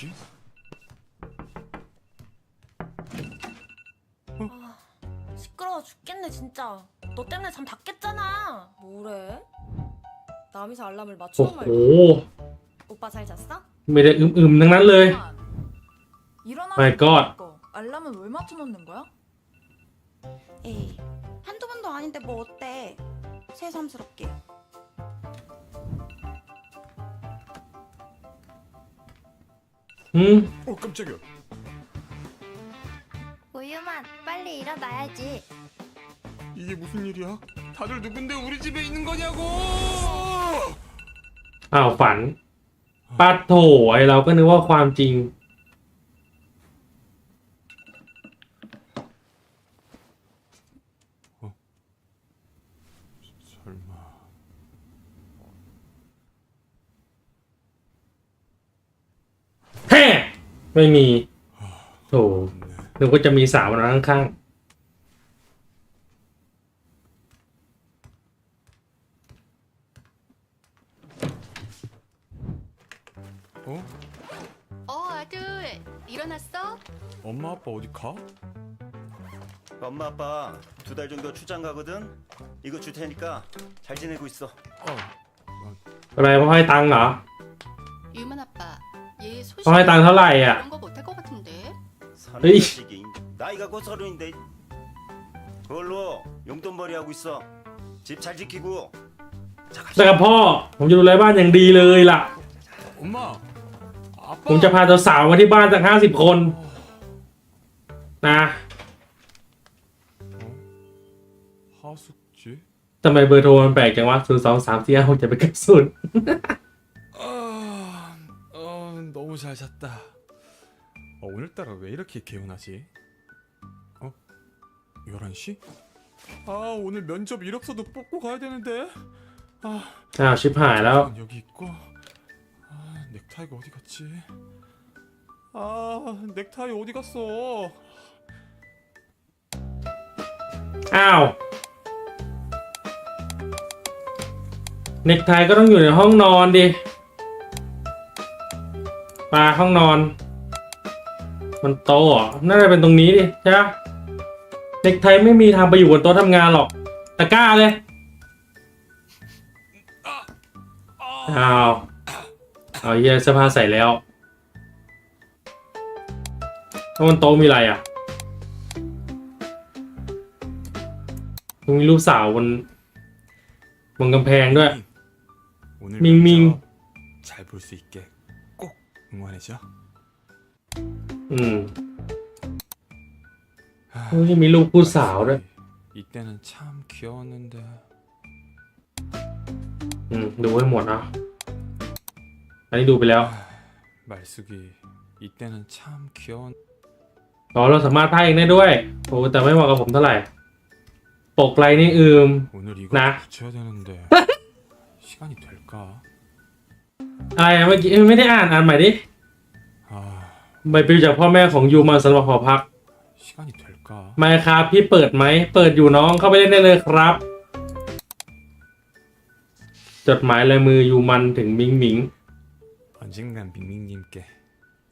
뭐지? 시끄러워 죽겠네 진짜. 너 때문에 잠 다 깼잖아. 뭐래? 남이서 알람을 โอ้ 맞추는 โห 말. 오빠 잘 잤어? ไม่ได้อึมๆทั้งนั้นเลย 일어나. My God. 알람은 왜 맞춰놓는 거야? 에이 한두 번도 아닌데 뭐 어때? 새삼스럽게. 음 어 깜짝이야. 우유만 빨리 일어나야지. 이게 무슨 일이야? 다들 누군데 우리 집에 있는 거냐고! อ้าวฝันปัดโถไอเราก็นึกว่าความจริง ไม่มีโถ 네. นึกว่าจะมีสาวมานั่งข้าง 어? 어 아들 일어났어? 엄마 아빠 어디 가? 엄마 아빠 두 달 정도 출장 가거든. 이거 줄 테니까 잘 지내고 있어. 어. อะไรพ่อให้ตังค์เหรอ 유만 아빠 얘 소식 พ่อให้ตังค์เท่าไหร่อ่ะ 그런 거 못할 것 같은데 사는 에이. 자식이 나이가 곧 서른인데 그걸로 용돈벌이 하고 있어. 집 잘 지키고. 자 แต่ 갑시다. กับพ่อ ผมจะดูแลบ้านอย่างดีเลยล่ะ 엄마! 아빠! ผมจะพาสาวๆมาที่บ้านสักห้าสิบคน นะ 하숙집? ทำไมเบอร์โทรมันแปลกจังวะศูนย์สองสามสี่ห้าหกเจ็ดแปดเก้าศูนย์ 아, 어, 너무 잘 잤다. 어, 오늘따라 왜 이렇게 개운하지? 어? 11시? 아, 오늘 면접 이력서도 뽑고 가야 되는데. 아, อ้าวชิบหายแล้ว 이건 여기 있고. 아, 넥타이가 어디 갔지? 아, 넥타이 어디 갔어? อ้าว เน็กไทก็ต้องอยู่ในห้องนอนดิ มาห้องนอน มันโต๊ะเหรอน่าจะเป็นตรงนี้ดิใช่ปะเน็กไทไม่มีทางไปอยู่บนโต๊ะทำงานหรอก ตะกร้าเลย อ้าว เอาเยี่ยเสื้อผ้าใส่แล้วแล้วบนโต๊ะมีอะไรอ่ะ มีรูปสาวบนบนกำแพงด้วย 오늘 밍밍. 잘볼 수 있게 꼭 응원해줘. อืม โอ้ยมีรูปผู้สาวด้วย 이때는 참 귀여웠는데. อืม ดูให้หมดนะอันนี้ดูไปแล้ว 말숙이 이때는 참 귀여운. อ๋อเราสามารถพากย์เองได้ด้วย โอ้แต่ไม่เหมาะกับผมเท่าไหร่ ปกไลน์นี่อืม 오늘 이거 나? 붙여야 되는데 시간이 될까? อะไรอะเมื่อกี้ไม่ได้อ่านอ่านใหม่ดิ 아 ใบปลิวจากพ่อแม่ของยูมาสำหรับหอพัก 시간이 될까? ไมครับพี่เปิดไหม เปิดอยู่น้องเข้าไปเล่นได้เลยครับ จดหมายลายมือยูมันถึงมิงมิง 언젠간 밍밍님께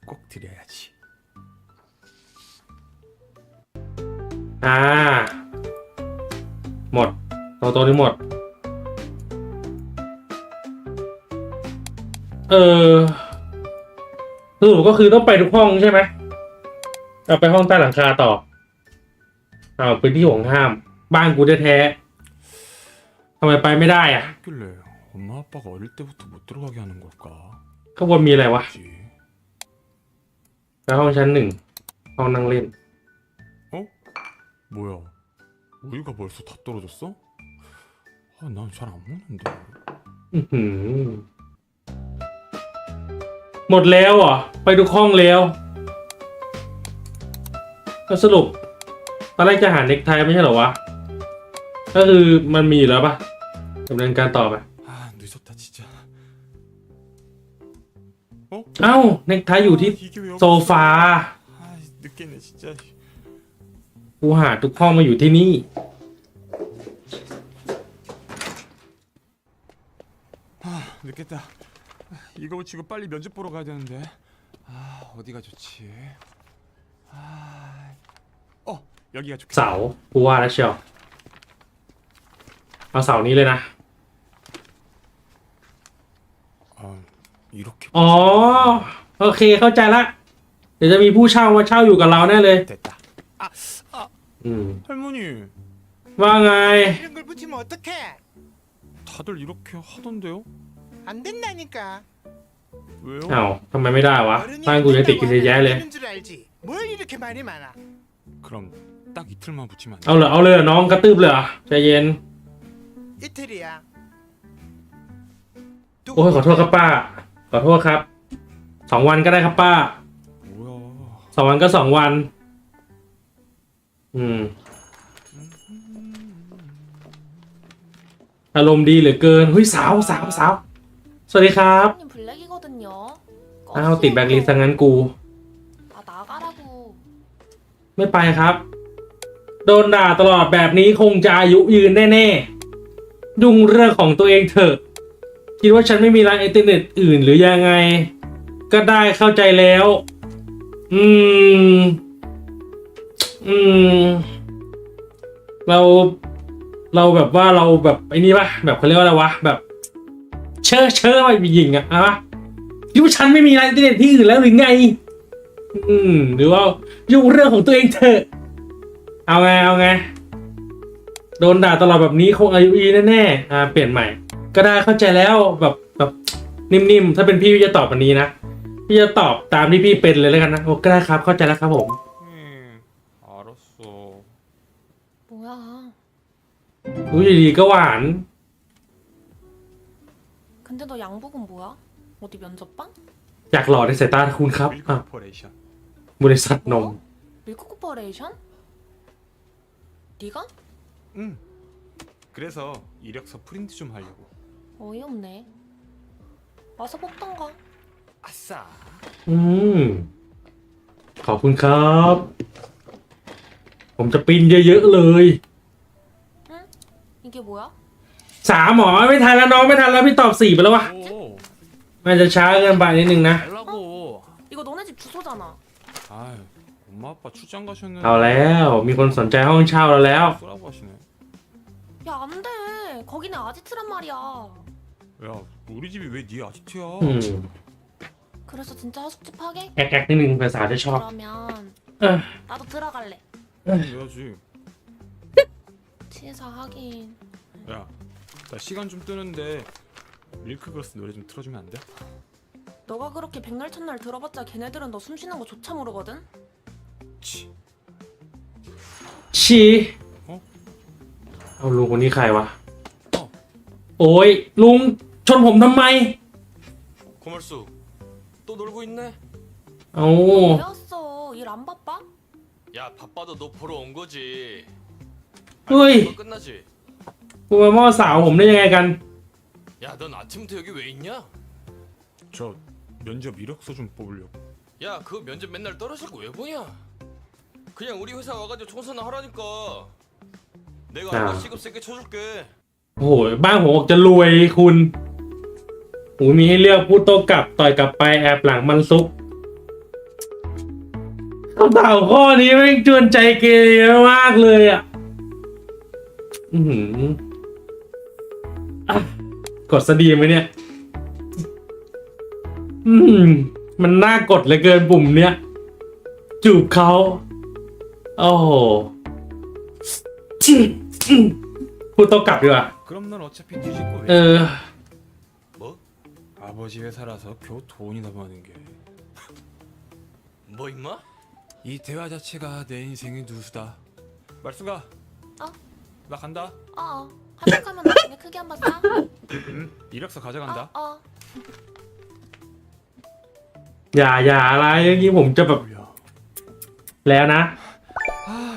꼭 드려야지. อ่า หมดโตโตวนี้หมด เออสรุปก็คือต้องไปทุกห้องใช่ไหมเอาไปห้องใต้หลังคาต่อเอาวพื้นที่ห่วงห้าม บ้านกูแท้ๆทำไมไปไม่ได้อ่ะ 했길래 엄마 아빠가 어릴 때부터 못 들어가게 하는 걸까? ข้างบนมีอะไรวะ 그지? ไปห้องชั้นหนึ่ง ห้องนั่งเล่น 어? 뭐야? 우유가 벌써 다 떨어졌어? 아, 난 잘 안 먹는데. อื้อหือ หมดแล้วเหรอ ไปทุกห้องแล้วก็สรุป ตอนแรกจะหาเน็กไทไม่ใช่เหรอวะ ก็คือมันมีอยู่แล้วปะดำเนินการต่อไป 아, 늦었다 진짜. 어? เอ้า เน็กไทอยู่ที่ 이게 왜 โซฟา 아, 늦겠네 진짜. กูหาทุกห้องมาอยู่ที่นี่ 아, 늦겠다. 이거 지금 빨리 면접 보러 가야 되는데. 아, 아 어디가 좋지? 아, 어 여기가 좋겠다. เสากูว่าแล้วเชียวเอาเสานี้เลยนะ 아 이렇게 อ๋อ โอเคเข้าใจละ เดี๋ยวจะมีผู้เช่ามาเช่าอยู่กับเราแน่เลย 됐다. อืม 할머니 ว่าไง 이런 걸 붙이면 어떡해? 다들 이렇게 하던데요? 안 된다니까. 왜요? เอ้าทำไมไม่ได้วะ 어른이 บ้าน 안 กูยังติด 된다고 กันเยอะ 하면 แยะ 안 เลย 되는 줄 알지. 뭘 이렇게 말이 많아? 그럼 딱 이틀만 붙이면 안 돼? เอาเลยเอาเลยเหรอน้องกระตืบเลยเหรอใจเย็น 이틀이야. โอ้ยขอโทษครับป้า ขอโทษครับ สองวันก็ได้ครับป้า 뭐야? สองวันก็สองวัน อืม อารมณ์ดีเหลือเกินเฮ้ยสาวสาวสาว สวัสดีครับ 형님 블랙이거든요. อ้าวติดแบล็คลิสต์ซะงั้นกู 아 나가라고. ไม่ไปครับ โดนด่าตลอดแบบนี้คงจะอายุยืนแน่ๆยุ่งเรื่องของตัวเองเถอะ คิดว่าฉันไม่มีร้านอินเทอร์เน็ตอื่นหรือยังไง ก็ได้เข้าใจแล้ว อืม อืม เรา เราแบบว่าเราแบบไอ้นี่ปะแบบเขาเรียกว่าอะไรวะ แบบ เชื่อเชื่อว่ามีหญิงอะอะปะคิดว่าฉันไม่มีร้านอินเทอร์เน็ตที่อื่นแล้วหรือไง อืม หรือว่ายุ่งเรื่องของตัวเองเถอะ เอาไง เอาไง โดนด่าตลอดแบบนี้คงอายุอีแน่ๆ อ่า เปลี่ยนใหม่ ก็ได้เข้าใจแล้วแบบแบบนิ่มๆ ถ้าเป็นพี่พี่จะตอบแบบนี้นะ พี่จะตอบตามที่พี่เป็นเลยแล้วกันนะโอ้ก็ได้ครับ เข้าใจแล้วครับผม 음, 알았어. 뭐야? รู้อยู่ดีก็หวาน 근데 너 양복은 뭐야? 어디 면접방? อยากหล่อในสายตาคุณครับอ่ะ 밀크퍼레이션. บริษัทนม 밀크 코퍼레이션? 네가? 응. 그래서 이력서 프린트 좀 하려고. 어이없네. 와서 뽑던가. 아싸. อืม ขอบคุณครับ ผมจะปีนเยอะๆเลย 이게 뭐야? สามหมอไม่ทันแล้วน้องไม่ทันแล้วพี่ตอบสี่ไปแล้ววะ 오. มันจะช้าเกินไปนิดนึงนะ 달라고. 이거 너네 집 주소잖아. 아유, 엄마 아빠 출장 가셨는데. เอาแล้ว มีคนสนใจห้องเช่าเราแล้ว 쓰라고 하시네. 야, 안 돼. 거기는 아지트란 말이야. 야, 우리 집이 왜 네 아지트야? อืม 그래서 진짜 하숙집 하게? แอกแอกนิดนึงภาษาที่ชอบ 그러면 เออ 나도 들어갈래. 해야지. 치사 하긴. 야, 나 시간 좀 뜨는데 밀크걸스 노래 좀 틀어주면 안 돼? 너가 그렇게 백날 첫날 들어봤자 걔네들은 너 숨 쉬는 거 조차 모르거든? 치. ชี เอ้า เอาลุงคนนี้ใครวะ โอ้ย ลุงชนผมทำไม 고말수 또 놀고 있네? เอา 왜 왔어? 일 안 바빠? 야 바빠도 너 보러 온 거지 เฮ้ย 이거 끝나지? กูมาหม้อสาวผมได้ยังไงกัน 야 넌 아침부터 여기 왜 있냐? 저 면접 이력서 좀 뽑으려고. 야 그 면접 맨날 떨어지고 왜 보냐? 그냥 우리 회사 와가지고 청소나 하라니까 내가 야. 알바 시급 세게 쳐줄게 โอ้โห บ้านผมออกจะรวยคุณโอ้มีให้เลือกพูดโต้กลับ ต่อยกลับไปแอบหลังมันซุกคำถามข้อนี้แม่งจวนใจเกเรมากเลยอ่ะ อือหืออ่ะ กดสดีไหมเนี่ย อืม มันน่ากดเหลือเกินปุ่มเนี้ย จูบเขา โอ้โหอืมอืมพูดโต้กลับดีกว่า 그럼 난 어차피 뒤집고 เอ 왜? อ 뭐? 아버지 회사라서 겨우 돈이나 버는 게. 뭐 임마? 이 대화 자체가 내 인생의 누수다. 말수가. 어? 나 간다. 어, 어. 합격하면 나중에 크게 한번 싸. 응. 이력서 가져간다. 어, 어. อย่าอย่าอะไรเมื่อกี้ผมจะแบบ 뭐야? แล้วนะ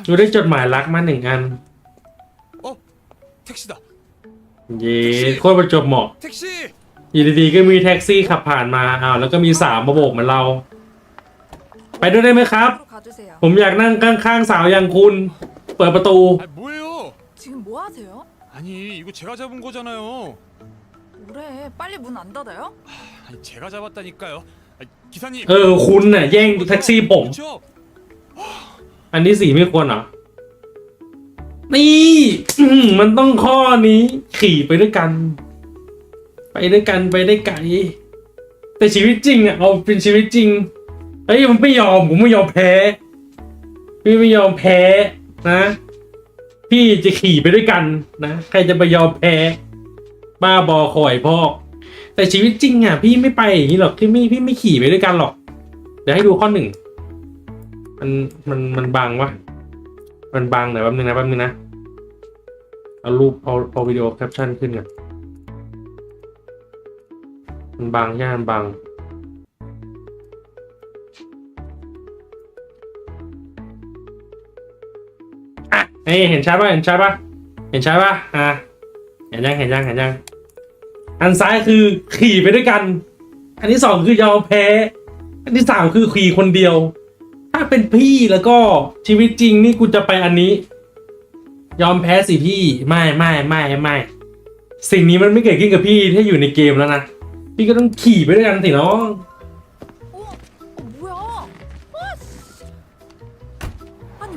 ดูได้จดหมายรักมาหนึ่งอัน 어? 택시다. เย้โคตรประจวบเหมาะ 택시. อยู่ดีๆก็มีแท็กซี่ขับผ่านมาอ้าวแล้วก็มีสาวมาโบกเหมือนเรา ไปด้วยได้ไหมครับ 으로 가주세요. ผมอยากนั่งข้างๆสาวอย่างคุณ เปิดประตู 아 뭐예요? 지금 뭐 하세요? 아니 이거 제가 잡은 거잖아요. 뭐래? 빨리 문 안 닫아요? 아니 제가 잡았다니까요. 아, 아, 기사님. เออ คุณน่ะ แย่งแท็กซี่ผม 그렇죠? อันที่สี่ไม่ควรเหรอ นี่อื้อหือมันต้องข้อนี้ ขี่ไปด้วยกัน ไปด้วยกันไปได้ไกล แต่ชีวิตจริงอะเอาเป็นชีวิตจริงเฮ้ยมันไม่ยอมผมไม่ยอมแพ้ พี่ไม่ยอมแพ้นะ พี่จะขี่ไปด้วยกันนะใครจะไปยอมแพ้บ้าบอคอยพ่อแต่ชีวิตจริงอะพี่ไม่ไปอย่างนี้หรอกพี่ไม่พี่ไม่ขี่ไปด้วยกันหรอก เดี๋ยวให้ดูข้อหนึ่งมันมันมันบังวะมันบังหน่อยแป๊บนึงนะแป๊บนึงนะเอารูปเอาเอาวิดีโอแคปชั่นขึ้นก่อนมันบังย่านบังี่เห็นชัดปะเห็นชัดปะเห็นชัดปะอะเห็นยังเห็นยังเห็นยังอันซ้ายคือขี่ไปด้วยกัน อันที่สองคือยอมแพ้ อันที่สามคือขี่คนเดียว ถ้าเป็นพี่แล้วก็ชีวิตจริงนี่กูจะไปอันนี้ ยอมแพ้สิพี่ไม่ไม่ไม่ไม่สิ่งนี้มันไม่เกิดขึ้นกับพี่ถ้าอยู่ในเกมแล้วนะพี่ก็ต้องขี่ไปด้วยกันสิน้อง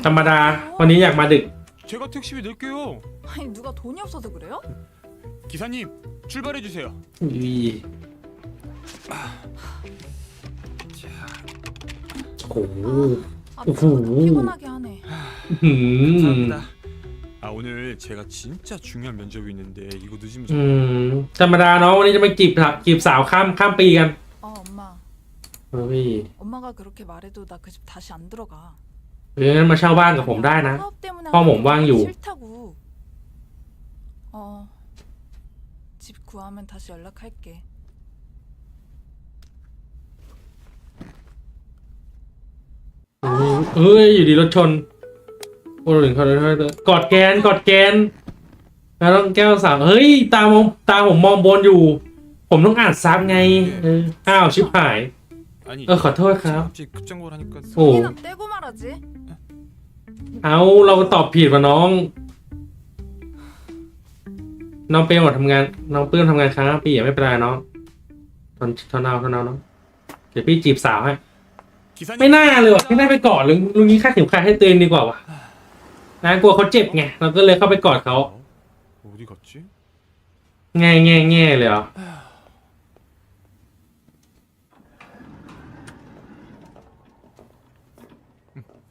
ธรรมดา วันนี้อยากมาดึก 제가 택시비 낼게요. 아니 누가 돈이 없어서 그래요? 기사님, 출발해 주세요. อีโอ้โห 아 어후. 피곤- 피곤하게 하네. หืม 감사합니다. 아 오늘 제가 진짜 중요한 면접이 있는데 이거 늦으면 อื 저 มธรรมดาน้องวันนี้จะมาจีบสาวจีบสาวข้ามข้ามปีกัน 어 엄마. เออพี่ 엄마가 그렇게 말해도 나 그 집 다시 안 들어가. เอองั้นมาเช่าบ้านกับผมได้นะ 사업 때문에 어, 하는 뭐, 거 왕유. 싫다고. 어. 집 구하면 다시 연락할게. เอ้ยอยู่ดีรถชนโอ้ยเขาเลยกอดแกนกอดแกนแล้วต้องแก้วสาวเฮ้ย ตามองตาผมมองบนอยู่ ผมต้องอ่านซับไงเอออ้าวชิบหาย 아니. 어, 거토할까요? 제가 갑자기 급정거를 하니까 오. 손이나 떼고 말하지. เอาเราตอบผิดว่ะน้อง น้องเปรี้ยวทำงาน น้องเปรี้ยวทำงานค้างปีอย่าไม่เป็นไรน้องทนทนเอาทนเอาน้องเดี๋ยวพี่จีบสาวให้ 기사님. ไม่น่าเลยว่ะไม่น่าไปกอดลุงลุงนี้ค่าดเข็มขัดให้ตัวเองดีกว่าว่ะนะกลัวเขาเจ็บไงเราก็เลยเข้าไปกอดเขา 어? 어디 갔지? แง่แง่แง่เลยเหรอ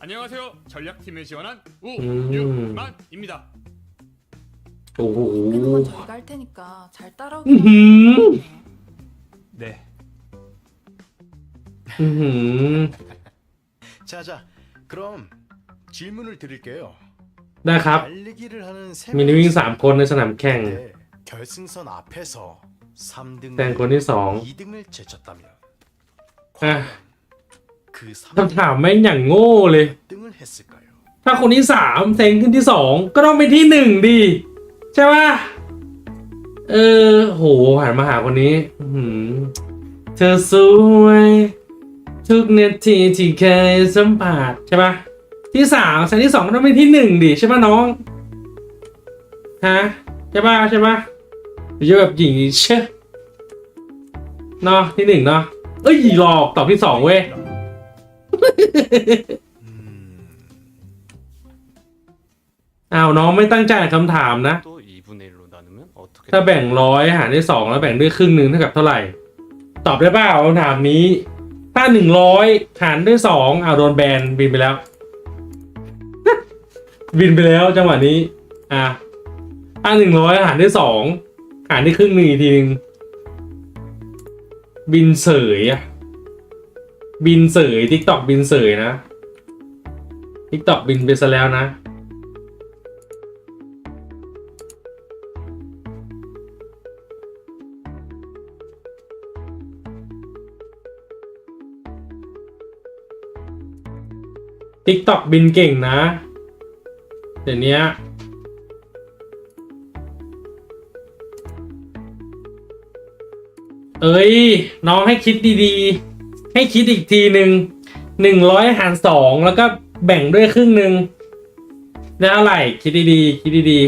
안녕하세요. 전략팀에 지원한 음. 우유만입니다. โอ้โห 소개는 건 저희가 할 테니까 잘 따라오기 음흠. 네. อื้อหือ 자자 그럼 질문을 드릴게요. ได้ครับ 달리기를 하는 세 มีนักวิ่งสามคนในสนามแข่ง 때 결승선 앞에서 3등, แต่งคนที่สอง 2등을 제쳤다면 아. 과연 คำถามแม่งอย่างโง่เลย ถ้าคนที่สามเซ็งขึ้นที่สองก็ต้องเป็นที่หนึ่งดีใช่ปะเออโหหันมาหาคนนี้เธอสวย ทุกนาทีที่เคยสัมผัสใช่ปะที่สามเซนที่สองก็ต้องเป็นที่หนึ่งดิใช่ปะน้องฮะใช่ปะใช่ปะหรือจะแบบหญิงเชเนาะที่หนึ่งเนาะเอ้ยหลอกตอบที่สองเว้ย อ้าวน้องไม่ตั้งใจอ่านคำถามนะ 또 2분의 1로 나누면 어떻게 ถ้าแบ่งร้อยหารด้วยสองแล้วแบ่งด้วยครึ่งหนึ่งเท่ากับเท่าไหร่ ตอบได้เปล่าคำถามนี้ ถ้าหนึ่งร้อยหารด้วยสองอ้าวโดนแบนบินไปแล้ว บินไปแล้วจังหวะนี้ อ่ะถ้าหนึ่งร้อยหารด้วยสองหารด้วยครึ่งหนึ่งอีกทีหนึ่งบินเสยอะ บินเสยทิกตอกบินเสยนะทิกตอกบินไปซะแล้วนะทิกตอกบินเก่งนะ เดี๋ยวนี้เอ้ย น้องให้คิดดีๆ ให้คิดอีกทีหนึ่งหนึ่งร้อยหารสองแล้วก็แบ่งด้วยครึ่งหนึ่งได้เท่าไหร่ คิดดีๆ คิดดี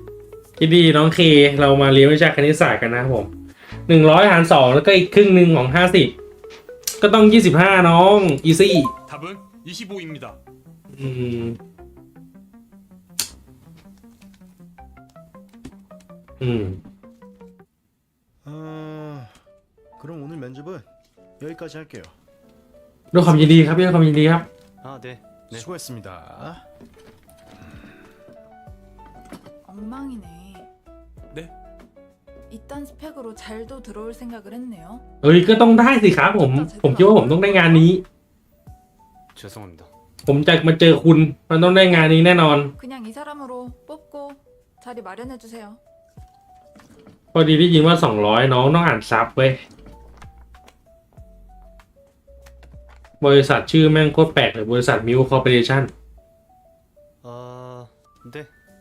ๆ คิดดีน้องเค เรามาเรียนวิชาคณิตศาสตร์กันนะครับผมหนึ่งร้อยหารสองแล้วก็อีกครึ่งหนึ่งของห้าสิบก็ต้องยี่สิบห้าน้อง อีซี่ 답은 25입니다. อืม อืม 어, 그럼 오늘 면접은 여기까지 할게요. ด้วยความยินดีครับด้วยความยินดีครับ 아, 네. 수고했습니다. 엉망이네. 네? 이딴 스펙으로 잘도 들어올 생각을 했네요. เอ้ยก็ต้องได้สิครับผม ผมคิดว่าผมต้องได้งานนี้ 죄송합니다. ผมจะมาเจอคุณ มันต้องได้งานนี้แน่นอน 그냥 이 사람으로 뽑고 자리 마련해 주세요. พอดีได้ยินว่าสองร้อยน้องต้องอ่านซับเว้ย บริษัทชื่อแม่งโคตรแปลกเลยบริษัทมิวคอร์ปอเรชั่น 아, 네.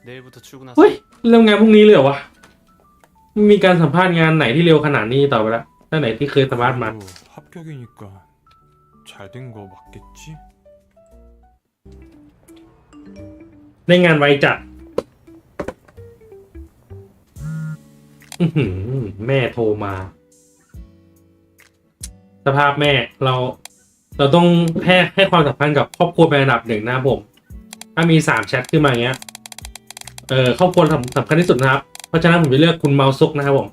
내일부터 출근하세요. เฮ้ยเริ่มงานพรุ่งนี้เลยเหรอวะไม่มีการสัมภาษณ์งานไหนที่เร็วขนาดนี้ต่อไปแล้วตั้งไหนที่เคยสัมภาษณ์มา 그래도 합격이니까 잘 된 거 맞겠지? ได้งานไวจัด อื้อหือแม่โทรมา สภาพแม่เรา เราต้องให้ให้ความสำคัญกับครอบครัวเป็นอันดับหนึ่งนะครับผม ถ้ามีสามแชทขึ้นมาอย่างเงี้ย เออครอบครัวสำสำคัญที่สุดนะครับ เพราะฉะนั้นผมจะเลือกคุณเมาซุกนะครับผม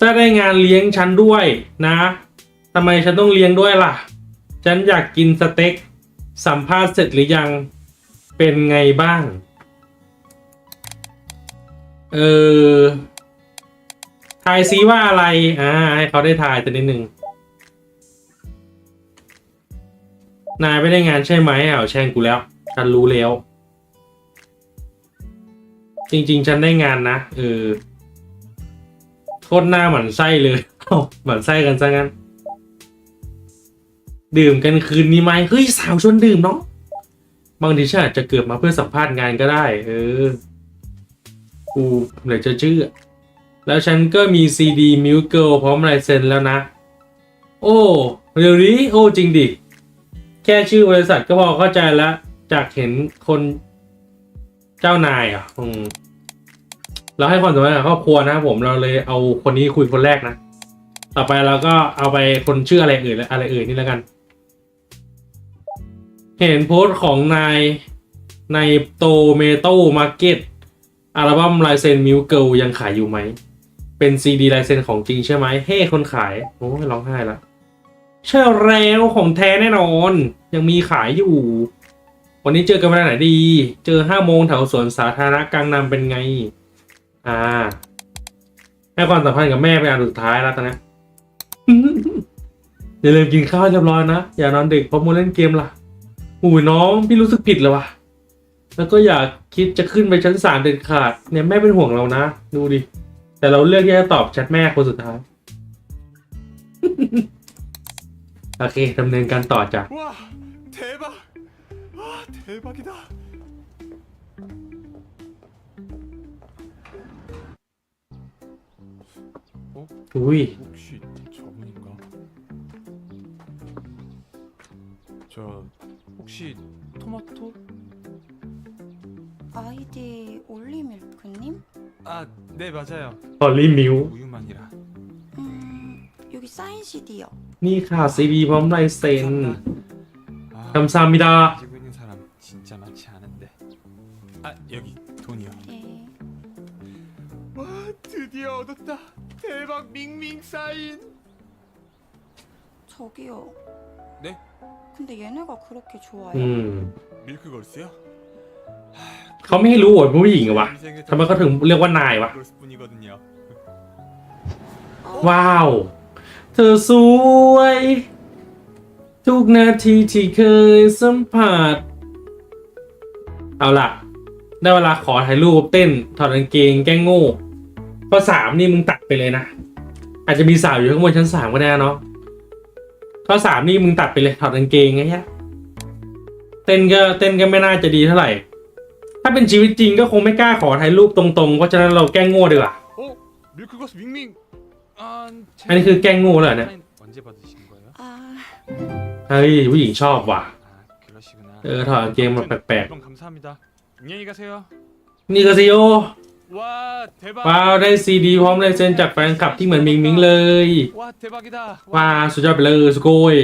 ถ้าได้งานเลี้ยงฉันด้วยนะทำไมฉันต้องเลี้ยงด้วยล่ะ ฉันอยากกินสเต็ก สัมภาษณ์เสร็จหรือยัง เป็นไงบ้าง เออ ทายซีว่าอะไร อ่า ให้เขาได้ทายแต่นิดนึง นายไม่ได้งานใช่ไหมอ้าวแช่งกูแล้ว ฉันรู้แล้ว จริง ๆ ฉันได้งานนะเออโคตรหน้าหมันไส้เลยเหมันไส้กันซะงั้น ดื่มกันคืนนี้ไหมเฮ้ยสาวชวนดื่มเนาะบางทีฉันอาจจะเกิดมาเพื่อสัมภาษณ์งานก็ได้ เออ กูเหลือจะเชื่อ แล้วฉันก็มีซีดีมิวเกิลพร้อมลายเซ็นแล้วนะ โอ้เดี๋ยวนี้ โอ้จริงดิ แค่ชื่อบริษัทก็พอเข้าใจแล้วจากเห็นคนเจ้านายอะอืมเราให้ความสำคัญกับครอบครัวนะครับผมเราเลยเอาคนนี้คุยคนแรกนะ ต่อไปเราก็เอาไปคนชื่ออะไรอื่นอะไรอื่นนี่แล้วกัน เห็นโพสต์ของนายในโตเมโตมาร์เก็ตอัลบั้มลายเซ็นมิวเกิลยังขายอยู่ไหม เป็นซีดีลายเซ็นของจริงใช่ไหมเฮ้ คนขาย โอ้ยร้องไห้ละ ใช่แล้วของแท้แน่นอน ยังมีขายอยู่ วันนี้เจอกันเวลาไหนดี เจอห้าโมงแถวสวนสาธารณะกลางนำเป็นไง อ่าให้ความสัมพันธ์กับแม่เป็นอันสุดท้ายแล้วตอนนี้อย่าลืมกินข้าวเรียบร้อยนะ อย่านอนดึกเพราะมัวเล่นเกมล่ะอุ้ยน้องพี่รู้สึกผิดเลยว่ะแล้วก็อยากคิดจะขึ้นไปชั้นสามเด็ดขาดเนี่ยแม่เป็นห่วงเรานะ ดูดิ แต่เราเลือกที่จะตอบแชทแม่คนสุดท้าย โอเคดำเนินการต่อจ้ะ 와 대박! 와 대박이다. 어? อุ้ย 혹시 저분인가? 저 혹시 토마토? 아이디 올리밀크님? 아, 네 맞아요. พอลลี่มิว 우유만이라. 음, 여기 사인 CD요. นี่ค่ะซีดีพร้อมลายเซ็น 아, คำซามิดา 가지고 있는 사람 진짜 많지 않은데. 아, 여기 돈이요. 예. 와, 드디어 얻었다. 대박 밍밍 사인. 저기요. 네? 근데 얘네가 그렇게 좋아요? อืม 밀크걸스요? เขาไม่ให้รู้ว่าเป็นผู้หญิงเหรอวะ 인생의 ทำไมเขาถึงเรียกว่านายวะ 걸스뿐이거든요. ว้าว เธอสวย ทุกนาทีที่เคยสัมผัส เอาล่ะ ได้เวลาขอถ่ายรูปเต้น ถอดกางเกงแก้งโง่ข้อสามนี่มึงตัดไปเลยนะ อาจจะมีสาวอยู่ข้างบนชั้นสามก็ได้เนาะข้อสามนี่มึงตัดไปเลยถอดกางเกงไงฮะเต้นก็เต้นก็ไม่น่าจะดีเท่าไหร่ ถ้าเป็นชีวิตจริงก็คงไม่กล้าขอถ่ายรูปตรงๆ เพราะฉะนั้นเราแกล้งโง่ดีกว่าโอ้นี่คือก็ อันนี้คือแกล้งโง่เลยเหรอเนี่ย 언제 받으신 거예요? 아, เฮ้ยผู้หญิงชอบว่ะ 아, 그러시구나. เออถอดกางเกงมาแปลก 그럼 감사합니다. 안녕히 가세요. ๆ นี่ก็ซิโอ 와, 대박. ว้าวได้ซีดีพร้อมลายเซ็นจากแฟนคลับที่เหมือนมิงมิงเลย 와, 대박이다. ว้าสุดยอดไปเลยสโกย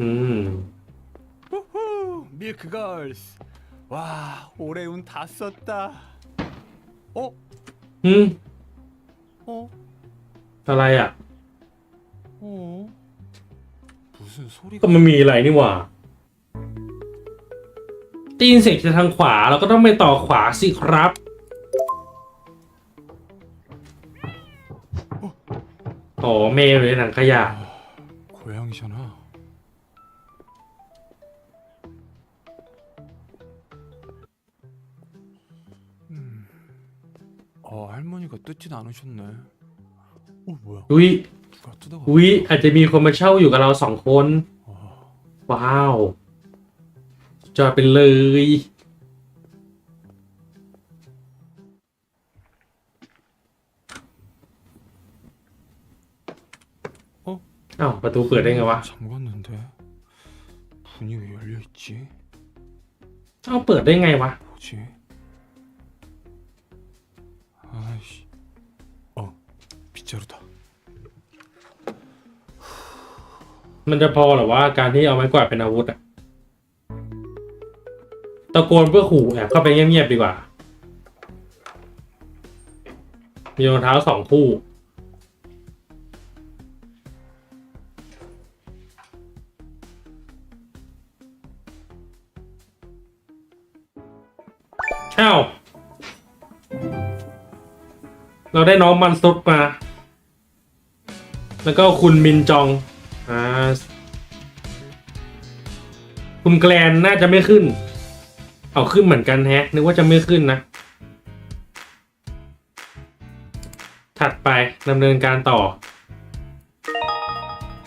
อืม 후후, 밀크걸스. 와, 올해 운 다 썼다. 어? อืม 어? อะไรอ่ะ 어? 무슨 소리가 ก็มันมีอะไรนี่หว่าได้ยินเสียงจากทางขวาเราก็ต้องไปต่อขวาสิครับ โอ้เมย์อยู่ในถังขยะ 고양이잖아. 어, 할머니가 뜯진 않으셨네. 어, 뭐야? อุ้ย 누가 뜯어가? อุ้ยอาจจะมีคนมาเช่าอยู่กับเราสองคน ว้าวสุดยอดไปเลย 어? อ้าวประตูเปิดได้ไงวะ 잠갔는데 문이 왜 열려 있지? เอ้าเปิดได้ไงวะ 뭐지? 빗자루다. มันจะพอเหรอว่าการที่เอาไม้กวาดเป็นอาวุธอะตะโกนเพื่อขู่แอบเข้าไปเงียบๆดีกว่า มีรองเท้าสองคู่ อ้าว เราได้น้องมันซุกมา แล้วก็คุณมินจองอ่าคุณแกลนน่าจะไม่ขึ้น เอาขึ้นเหมือนกันแฮะ นึกว่าจะไม่ขึ้นนะ ถัดไปดำเนินการต่อ